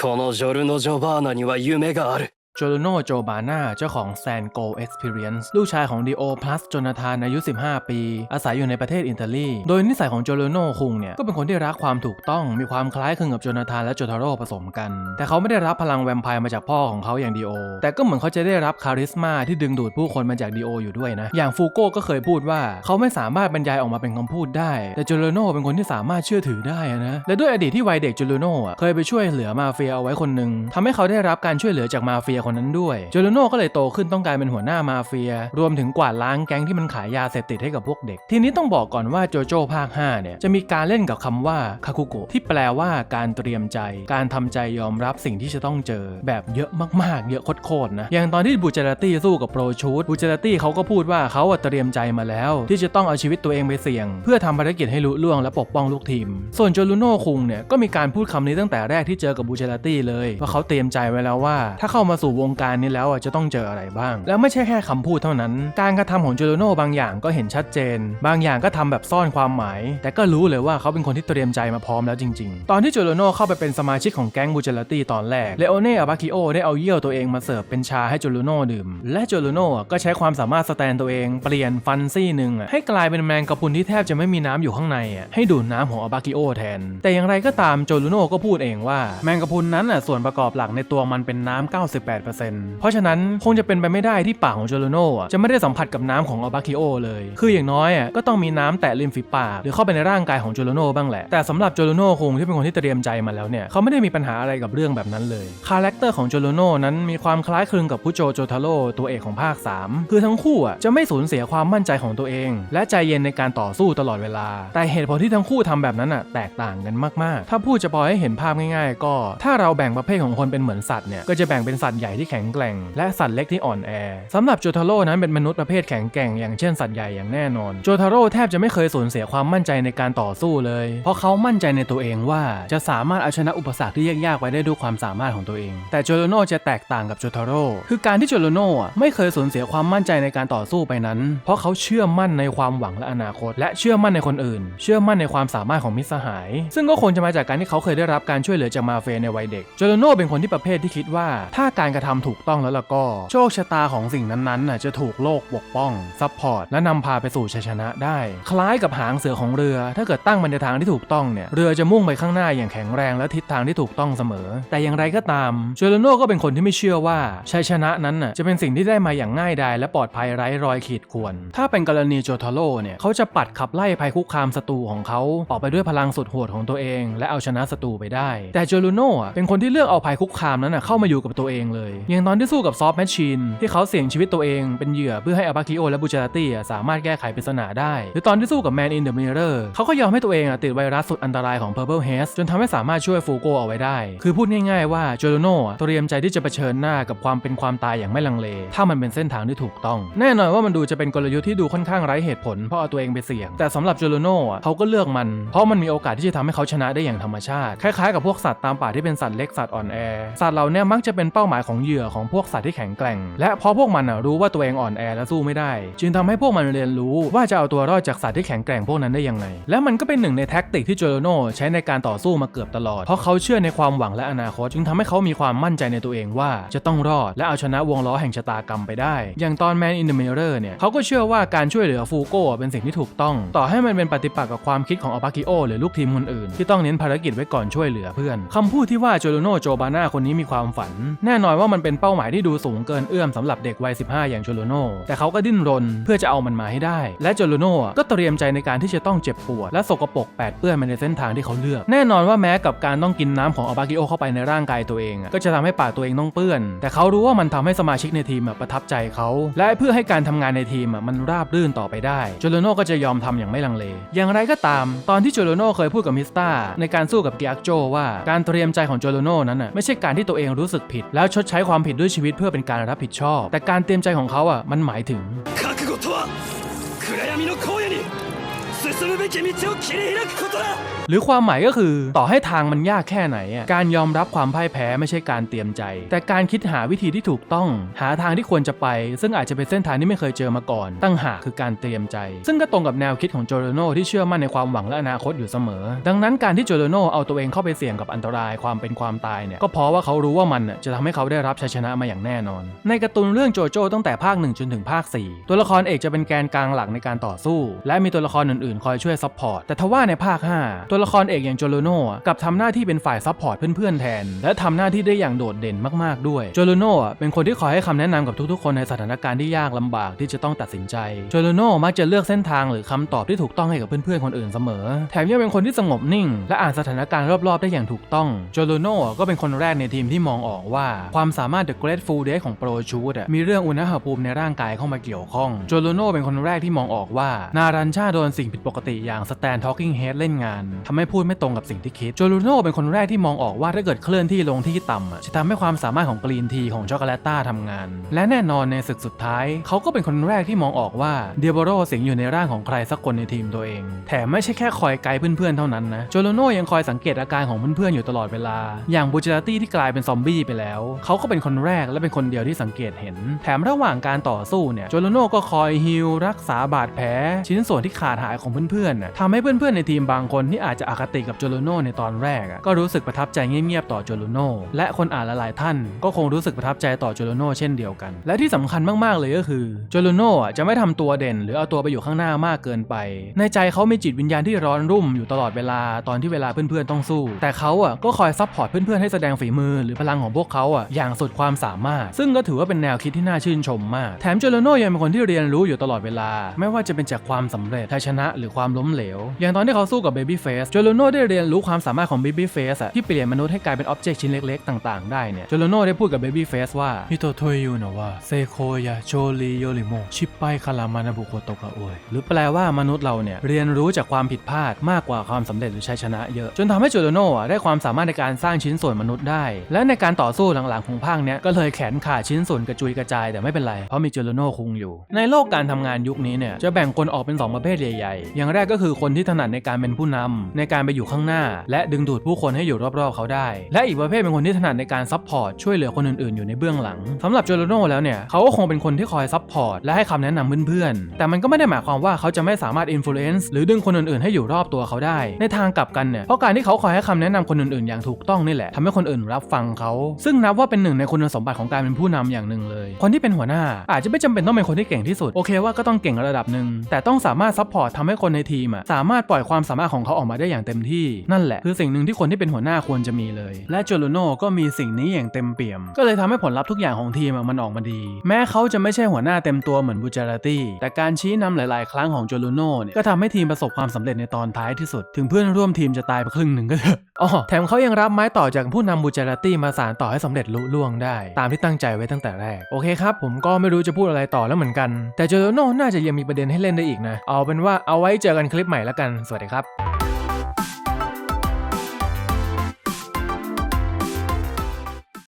このジョルノ・ジョバーナには夢がある。 โจโลโนโจบาน่าเจ้าของ Sand Go Experience ลูกชายของดีโอพลัสโจนาธานอายุ 15 ปี อาศัยอยู่ในประเทศอิตาลี โดยนิสัยของโจโลโนคุงเนี่ย ก็เป็นคนที่รักความถูกต้องมีความคล้ายคลึงกับโจนาธานและโจทาโร่ผสมกัน แต่เขาไม่ได้รับพลังแวมไพร์มาจากพ่อของเขาอย่างดีโอ แต่ก็เหมือนเขาจะได้รับคาริสมาที่ดึงดูดผู้คนมาจากดีโออยู่ด้วยนะ อย่างฟูโก้ก็เคยพูดว่าเขาไม่สามารถบรรยายออกมาเป็นคำพูดได้ แต่โจโลโนเป็นคนที่สามารถเชื่อถือได้นะและด้วยอดีตที่วัยเด็กโจโลโน่เคยไปช่วยเหลือมาเฟียเอาไว้คนหนึ่งทำให้เขาได้รับการช่วยเหลือจากมาเฟียคนนั้นด้วยโจโลโนก็เลยโตขึ้นต้องกลายเป็นหัวหน้ามาเฟีย รวมถึงกวาดล้างแก๊งที่มันขายยาเสพติดให้กับพวกเด็ก ทีนี้ต้องบอกก่อนว่าโจโจ้ภาค5เนี่ยจะมีการเล่นกับคำว่าคาคุโกะที่แปลว่าการเตรียมใจ การทำใจยอมรับสิ่งที่จะต้องเจอ แบบเยอะมากๆ เยอะโคตรๆนะอย่างตอนที่บูเจราตี้สู้กับโปรชูดบูเจราตี้เขาก็พูดว่าเขาเตรียมใจมาแล้ว ที่จะต้องเอาชีวิตตัวเองไปเสี่ยง เพื่อทำภารกิจให้ลุล่วงและปกป้องลูกทีม ส่วนโจลูโน่คุงเนี่ยก็มีการพูดคำนี้ตั้งแต่แรกที่เจอกับบูเจราตี้เลยว่าเขาเตรียมใจไว้แล้วว่า ถ้าเข้ามาสู่วงการนี้แล้วจะต้องเจออะไรบ้าง แล้วไม่ใช่แค่คำพูดเท่านั้น การกระทำของโจลูโนบางอย่างก็เห็นชัดเจน บางอย่างก็ทำแบบซ่อนความหมาย แต่ก็รู้เลยว่าเขาเป็นคนที่เตรียมใจมาพร้อมแล้วจริง ๆ ตอนที่โจลูโนเข้าไปเป็นสมาชิกของแก๊งบูเจราตี้ตอนแรกเลโอเน่อาบาคิโอได้เอาเยี่ยวตัวเองมาเสิร์ฟเป็นชาให้โจลูโนดื่ม และโจลูโนก็ใช้ความสามารถสแตนตัวเองเปลี่ยนฟันซี่หนึ่งให้กลายเป็นแมงกะพุนที่แทบจะไม่มีน้ำอยู่ข้างในให้ดูดน้ำของอาบาคิโอแทน แต่อย่างไรก็ตามโจลูโนก็พูดเองว่าแมงกะพุนนั้นส่วนประกอบหลักในตัวมันเป็นน้ำ98%เพราะฉะนั้นคงจะเป็นไปไม่ได้ที่ปากของโจลูโน่จะไม่ได้สัมผัสกับน้ำของอาบาคิโอเลย คืออย่างน้อยอะก็ต้องมีน้ำแตะริมฝีปาก หรือเข้าไปในร่างกายของโจลูโน่บ้างแหละ แต่สำหรับโจลูโน่คงที่เป็นคนที่เตรียมใจมาแล้วเนี่ยเขาไม่ได้มีปัญหาอะไรกับเรื่องแบบนั้นเลย คาแรคเตอร์ของโจลูโน่นั้นมีความคล้ายคลึงกับผู้โจโจทาโร่ตัวเอกของภาค 3 คือทั้งคู่อะจะไม่สูญเสียความมั่นใจของตัวเอง และใจเย็นในการต่อสู้ตลอดเวลา แต่เหตุผลที่ทั้งคู่ทำแบบนั้นอะแตกต่างกันมากๆ ถ้าพูดจะพอให้เห็นภาพง่าย ๆ ก็ ถ้าเราแบ่งประเภทของคนเป็นเหมือนสัตว์เนี่ยก็จะแบ่งเป็นสัตว์ใหญ่ที่แข็งแกร่ง และสัตว์เล็กที่อ่อนแอสำหรับโจทาโร่นั้นเป็นมนุษย์ประเภทแข็งแกร่งอย่างเช่นสัตว์ใหญ่อย่างแน่นอน โจทาโร่แทบจะไม่เคยสูญเสียความมั่นใจในการต่อสู้เลย เพราะเขามั่นใจในตัวเองว่าจะสามารถเอาชนะอุปสรรคที่ยากๆไว้ได้ด้วยความสามารถของตัวเอง แต่โจโรโน่จะแตกต่างกับโจทาโร่คือการที่โจโรโน่ไม่เคยสูญเสียความมั่นใจในการต่อสู้ไปนั้น เพราะเขาเชื่อมั่นในความหวังและอนาคต และเชื่อมั่นในคนอื่น เชื่อมั่นในความสามารถของมิตรสหาย ซึ่งก็คงจะมาจากการที่เขาเคยได้รับการช่วยเหลือจากมาเฟียในวัยเด็กโจโรโน่เป็นคนที่ประเภทที่คิดว่า ถ้าการกระทำถูกต้องแล้วล่ะก็ โชคชะตาของสิ่งนั้นๆน่ะจะถูกโลกปกป้องซัพพอร์ตและนำพาไปสู่ชัยชนะได้ คล้ายกับหางเสือของเรือ ถ้าเกิดตั้งมันในทางที่ถูกต้องเนี่ยเรือจะมุ่งไปข้างหน้าอย่างแข็งแรงและทิศทางที่ถูกต้องเสมอ แต่อย่างไรก็ตามโจโรโน่ก็เป็นคนที่ไม่เชื่อว่าชัยชนะนั้นน่ะจะเป็นสิ่งที่ได้มาอย่างง่ายดายและปลอดภัยไร้รอยขีดข่วน ถ้าเป็นกรณีโจทาโร่เนี่ยเขาจะปัดขับไล่ภัยคุกคามศัตรูของเขาออกไปด้วยพลังสุดโหดของตัวเอง และเอาชนะศัตรูไปได้ แต่โจโรโน่เป็นคนที่เลือกเอาภัยคุกคามนั้นน่ะเข้ามาอยู่กับตัวเองเลยอย่างตอนที่สู้กับซอฟแมชชีนที่เขาเสี่ยงชีวิตตัวเองเป็นเหยื่อเพื่อให้อาบาคิโอและบูจารตี้สามารถแก้ไขปริศนาได้ หรือตอนที่สู้กับแมนอินเดอะมิเรอร์เขาก็ยอมให้ตัวเองติดไวรัสสุดอันตรายของ Purple Haze จนทำให้สามารถช่วยฟูโกเอาไว้ได้ คือพูดง่ายๆว่าโจโรโน่เตรียมใจที่จะเผชิญหน้ากับความเป็นความตายอย่างไม่ลังเล ถ้ามันเป็นเส้นทางที่ถูกต้อง แน่นอนว่ามันดูจะเป็นกลยุทธ์ที่ดูค่อนข้างไร้เหตุผลเพราะเอาตัวเองไปเสี่ยง แต่สำหรับโจโรโน่เขาก็เลือกมัน เพราะมันมีโอกาสที่จะทำให้เขาชนะได้อย่างธรรมชาติ คล้ายๆกับพวกสัตว์ตามป่าที่เป็นสัตว์เล็กสัตว์อ่อนแอสัตว์เหล่านี้มักจะเป็นเป้าหมายของของเหยื่อของพวกสัตว์ที่แข็งแกร่ง และพราะพวกมันอะรู้ว่าตัวเองอ่อนแอและสู้ไม่ได้ จึงทำให้พวกมันเรียนรู้ว่าจะเอาตัวรอดจากสัตว์ที่แข็งแกร่งพวกนั้นได้ยังไง และมันก็เป็นหนึ่งในแท็กติกที่โจโรโน่ใช้ในการต่อสู้มาเกือบตลอด เพราะเขาเชื่อในความหวังและอนาคต จึงทำให้เขามีความมั่นใจในตัวเองว่าจะต้องรอดและเอาชนะวงล้อแห่งชะตากรรมไปได้ อย่างตอน Man in the Mirror เนี่ยเขาก็เชื่อว่าการช่วยเหลือฟูโก้เป็นสิ่งที่ถูกต้อง ต่อให้มันเป็นปฏิปักษ์กับความคิดของอาบาคิโอหรือลูกทีมคนอื่น ที่ต้องเน้นภารกิจไว้ก่อนช่วยเหลือเพื่อนคำพูดที่ว่าโจโรโนโจบาน่าคนนี้มีความฝัน แน่นอนว่ามันเป็นเป้าหมายที่ดูสูงเกินเอื้อมสำหรับเด็กวัย 15 อย่างโจโรโนแต่เขาก็ดิ้นรนเพื่อจะเอามันมาให้ได้ และโจโรโนก็เตรียมใจในการที่จะต้องเจ็บปวด และสกปรกแปดเปื้อนมาในเส้นทางที่เขาเลือก แน่นอนว่าแม้กับการต้องกินน้ำของอาบากิโอเข้าไปในร่างกายตัวเอง ก็จะทำให้ปากตัวเองต้องเปื้อน แต่เขารู้ว่ามันทำให้สมาชิกในทีมประทับใจเขา และเพื่อให้การทำงานในทีมมันราบรื่นต่อไปได้โจโรโนก็จะยอมทำอย่างไม่ลังเล อย่างไรก็ตาม ตอนที่โจโรโนเคยพูดกับมิสตาในการสู้กับเกียกโจว่าการเตรียมใจของโจโรโนนั้นไม่ใช่การที่ตัวเองรู้สึกผิดแล้วชดใช้ความผิดด้วยชีวิตเพื่อเป็นการรับผิดชอบ แต่การเตรียมใจของเขาอะมันหมายถึง 進 進むべき道を切り開くことだ หรือความหมายก็คือต่อให้ทางมันยากแค่ไหนอะการยอมรับความพ่ายแพ้ไม่ใช่การเตรียมใจ แต่การคิดหาวิธีที่ถูกต้อง หาทางที่ควรจะไป ซึ่งอาจจะเป็นเส้นทางที่ไม่เคยเจอมาก่อน ตั้งหากคือการเตรียมใจ ซึ่งก็ตรงกับแนวคิดของโจโรโนที่เชื่อมั่นในความหวังและอนาคตอยู่เสมอ ดังนั้นการที่โจโรโนเอาตัวเองเข้าไปเสี่ยงกับอันตรายความเป็นความตายเนี่ยก็เพราะว่าเขารู้ว่ามันน่ะจะทำให้เขาได้รับชัยชนะมาอย่างแน่นอน ในการ์ตูนเรื่องโจโจ้ตั้งแต่ภาค 1 จนถึงภาค 4 ตัวละครเอกจะเป็นแกนกลางหลักในการต่อสู้ และมีตัวละครอื่นๆ คอย ยช่วยซัพพอร์ตแต่ทว่าในภาค 5 ตัวละครเอกอย่างโจโรโน่กับทำหน้าที่เป็นฝ่ายซัพพอร์ตเพื่อนๆแทน และทำหน้าที่ได้อย่างโดดเด่นมากๆด้วยโจโรโน่เป็นคนที่คอยให้คำแนะนำกับทุกๆ คนในสถานการณ์ที่ยากลำบากที่จะต้องตัดสินใจโจโรโน่มักจะเลือกเส้นทางหรือคำตอบที่ถูกต้องให้กับเพื่อนๆคนอื่นเสมอ แถมยังเป็นคนที่สงบนิ่ง และอ่านสถานการณ์รอบๆ ได้อย่างถูกต้องโจโรโน่ก็เป็นคนแรกในทีมที่มองออกว่า ความสามารถ The Grateful Dead ของโปรชูดมีเรื่องอุณหภูมิในร่างกายเข้ามาเกี่ยวข้องโจโรโน่เป็นคนแรกที่มองออกว่านารันชาโดนสิ่งผิดปกติอย่างสแตนทอ l กิ้งเฮดเล่นงานทำให้พูดไม่ตรงกับสิ่งที่คิด โจโรโน่เป็นคนแรกที่มองออกว่าถ้าเกิดเคลื่อนที่ลงที่ต่ำจะทำให้ความสามารถของกรีนทีของช็อกโกแลตต้าทำงาน และแน่นอนในศึกสุดท้าย เขาก็เป็นคนแรกที่มองออกว่าเดียโบโรสิงอยู่ในร่างของใครสักคนในทีมตัวเอง แถมไม่ใช่แค่คอยไกด์เพื่อนๆเท่านั้นนะโจโรโน่ยังคอยสังเกตอาการของเพื่อนๆอยู่ตลอดเวลา อย่างบูจาตี้ที่กลายเป็นซอมบี้ไปแล้ว เขาก็เป็นคนแรกและเป็นคนเดียวที่สังเกตเห็น แถมระหว่างการต่อสู้เนี่ยโจโรโน่ก็คอยฮิลรักษาบาดแผลชิ้นส่วนที่ขาดหายของเพื่อนๆน่ะทำให้เพื่อนๆในทีมบางคนที่อาจจะอคติกับโจโรโน่ในตอนแรกก็รู้สึกประทับใจเงียบๆต่อโจโรโน่และคนอ่านหลายๆท่าน ก็คงรู้สึกประทับใจต่อโจโรโน่เช่นเดียวกัน และที่สำคัญมากๆเลยก็คือโจโรโน่จะไม่ทำตัวเด่น หรือเอาตัวไปอยู่ข้างหน้ามากเกินไป ในใจเขามีจิตวิญญาณที่ร้อนรุ่มอยู่ตลอดเวลาตอนที่เวลาเพื่อนๆต้องสู้ แต่เขาอะก็คอยซัพพอร์ตเพื่อนๆให้แสดงฝีมือหรือพลังของพวกเขาอะอย่างสุดความสามารถ ซึ่งก็ถือว่าเป็นแนวคิดที่น่าชื่นชมมาก แถมโจโรโน่ยังเป็นคนที่เรียนรู้อยู่ตลอดเวลา ไม่ว่าจะเป็นจากความสำเร็จชัยชนะหรือความล้มเหลว อย่างตอนที่เขาสู้กับเบบี้เฟสโจโรโน่ได้เรียนรู้ความสามารถของเบบี้เฟสอะที่เปลี่ยนมนุษย์ให้กลายเป็นอ็อบเจกต์ชิ้นเล็กๆ ต่างๆ ได้เนี่ยโจโรโน่ได้พูดกับเบบี้เฟสว่าฮิโตโทยูนะว่าเซโคยาโชริโยริโมชิปไปคารามานาบุโคโตกะโอยหรือแปลว่ามนุษย์เราเนี่ยเรียนรู้จากความผิดพลาดมากกว่าความสำเร็จหรือชัยชนะเยอะ จนทำให้โจโรโน่อะได้ความสามารถในการสร้างชิ้นส่วนมนุษย์ได้ และในการต่อสู้หลังๆของภาคเนี้ยก็เลยแขนขาดชิ้นส่วนกระจุยกระจายแต่ไม่เป็นไรเพราะมีโจโรโน่คุงอยู่ ในโลกการทำงานยุคนี้เนี่ยจะแบ่งคนออกเป็น 2 ประเภทใหญ่ๆอย่างแรกก็คือคนที่ถนัดในการเป็นผู้นำในการไปอยู่ข้างหน้า และดึงดูดผู้คนให้อยู่รอบๆเขาได้ และอีกประเภทเป็นคนที่ถนัดในการซัพพอร์ตช่วยเหลือคนอื่นๆ อยู่ในเบื้องหลังสำหรับโจโรโนแล้วเนี่ยเขาก็คงเป็นคนที่คอยซัพพอร์ตและให้คำแนะนำเพื่อนๆแต่มันก็ไม่ได้หมายความว่าเขาจะไม่สามารถอิ f ฟ u เ n c e หรือดึงคนอื่นๆให้อยู่รอบตัวเขาได้ ในทางกลับกันเนี่ยเพราะการที่เขาคอยให้คำแนะนำคนอื่นๆ อย่างถูกต้องนี่แหละทำให้คนอื่นรับฟังเขาซึ่งนับว่าเป็นหนึ่งในคุณสมบัติของการเป็นผู้นำอย่างหนึ่งเลย คนที่เป็นหัวหน้าอาจจะไม่จำเป็นต้องเป็นคนที่เก่งที่สุดโอเคว่าก็ต้องเก่งระดับหนึ่งแต่ต้องสามารถซัพพอร์ตทำให้คนในทีมอะสามารถปล่อยความสามารถของเขาออกมาได้อย่างเต็มที่นั่นแหละคือสิ่งหนึ่งที่คนที่เป็นหัวหน้าควรจะมีเลย และโจโรโน่ก็มีสิ่งนี้อย่างเต็มเปี่ยม ก็เลยทำให้ผลลัพธ์ทุกอย่างของทีมมันออกมาดี แม้เขาจะไม่ใช่หัวหน้าเต็มตัวเหมือนบูจาราตี้แต่การชี้นำหลาย ๆ ครั้งของโจโรโน่เนี่ยก็ทำให้ทีมประสบความสำเร็จในตอนท้ายที่สุด ถึงเพื่อนร่วมทีมจะตายไปครึ่งหนึ่งก็เถอะอ๋อแถมเขายังรับไม้ต่อจากผู้นำบูจาราตี้มาสานต่อให้สำเร็จลุล่วงได้ ตามที่ตั้งใจไว้ตั้งแต่แรกโอเคครับผมก็ไม่รู้จะพูดอะไรต่อแล้วเหมือนกัน แต่โจโรโน่น่าจะยังมีประเด็นให้เล่นได้อีกนะเอาเป็นว่าเอาไว้เจอกันคลิปใหม่แล้วกัน สวัสดีครับ